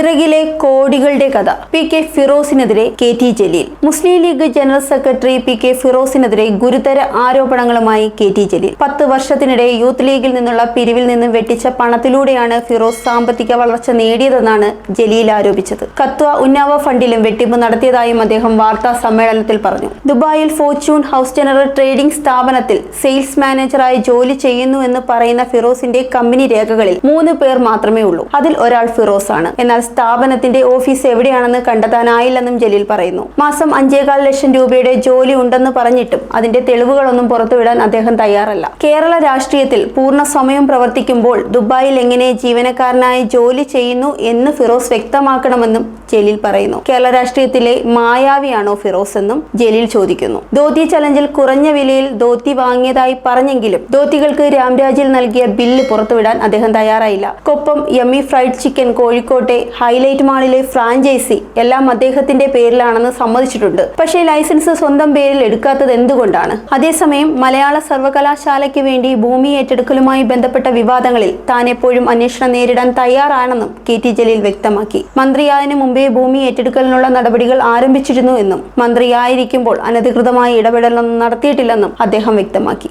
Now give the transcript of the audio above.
പിറകിലെ കോടികളുടെ കഥ. P K ഫിറോസിനെതിരെ K T Jaleel. Muslim League general secretary P K ഫിറോസിനെതിരെ ഗുരുതര ആരോപണങ്ങളുമായി കെ ടി ജലീൽ. പത്ത് വർഷത്തിനിടെ യൂത്ത് ലീഗിൽ നിന്നുള്ള പിരിവിൽ നിന്നും വെട്ടിച്ച പണത്തിലൂടെയാണ് ഫിറോസ് സാമ്പത്തിക വളർച്ച നേടിയതെന്നാണ് ജലീൽ ആരോപിച്ചത്. കത്വ ഉന്നാവ ഫണ്ടിലും വെട്ടിപ്പ് നടത്തിയതായും അദ്ദേഹം വാർത്താ സമ്മേളനത്തിൽ പറഞ്ഞു. ദുബായിൽ ഫോർച്യൂൺ ഹൗസ് ജനറൽ ട്രേഡിംഗ് സ്ഥാപനത്തിൽ സെയിൽസ് മാനേജറായി ജോലി ചെയ്യുന്നു എന്ന് പറയുന്ന ഫിറോസിന്റെ കമ്പനി രേഖകളിൽ മൂന്ന് പേർ മാത്രമേ ഉള്ളൂ. അതിൽ ഒരാൾ ഫിറോസ് ആണ് എന്നാൽ സ്ഥാപനത്തിന്റെ ഓഫീസ് എവിടെയാണെന്ന് കണ്ടെത്താനായില്ലെന്നും ജലീൽ പറയുന്നു. മാസം അഞ്ചേകാൽ ലക്ഷം രൂപയുടെ ജോലി ഉണ്ടെന്ന് പറഞ്ഞിട്ടും അതിന്റെ തെളിവുകളൊന്നും പുറത്തുവിടാൻ അദ്ദേഹം തയ്യാറല്ല. കേരള രാഷ്ട്രീയത്തിൽ പൂർണ സമയം പ്രവർത്തിക്കുമ്പോൾ ദുബായിൽ എങ്ങനെ ജീവനക്കാരനായി ജോലി ചെയ്യുന്നു എന്ന് ഫിറോസ് വ്യക്തമാക്കണമെന്നും ജലീൽ പറയുന്നു. കേരള രാഷ്ട്രീയത്തിലെ മായാവിയാണോ ഫിറോസ് എന്നും ജലീൽ ചോദിക്കുന്നു. ധോത്തി ചലഞ്ചിൽ കുറഞ്ഞ വിലയിൽ ധോത്തി വാങ്ങിയതായി പറഞ്ഞെങ്കിലും ധോത്തികൾക്ക് രാംരാജിൽ നൽകിയ ബില്ല് പുറത്തുവിടാൻ അദ്ദേഹം തയ്യാറായില്ല. കൊപ്പം യമ്മി ഫ്രൈഡ് ചിക്കൻ കോഴിക്കോട്ടെ ഹൈലൈറ്റ് മാളിലെ ഫ്രാഞ്ചൈസി എല്ലാം അദ്ദേഹത്തിന്റെ പേരിലാണെന്ന് സമ്മതിച്ചിട്ടുണ്ട്. പക്ഷേ ലൈസൻസ് സ്വന്തം പേരിൽ എടുക്കാത്തത് എന്തുകൊണ്ടാണ്? അതേസമയം മലയാള സർവകലാശാലയ്ക്ക് വേണ്ടി ഭൂമി ഏറ്റെടുക്കലുമായി ബന്ധപ്പെട്ട വിവാദങ്ങളിൽ താൻ എപ്പോഴും അന്വേഷണം നേരിടാൻ തയ്യാറാണെന്നും കെ ടി ജലീൽ വ്യക്തമാക്കി. മന്ത്രിയായതിനു മുമ്പേ ഭൂമി ഏറ്റെടുക്കലിനുള്ള നടപടികൾ ആരംഭിച്ചിരുന്നു എന്നും മന്ത്രിയായിരിക്കുമ്പോൾ അനധികൃതമായ ഇടപെടലൊന്നും നടത്തിയിട്ടില്ലെന്നും അദ്ദേഹം വ്യക്തമാക്കി.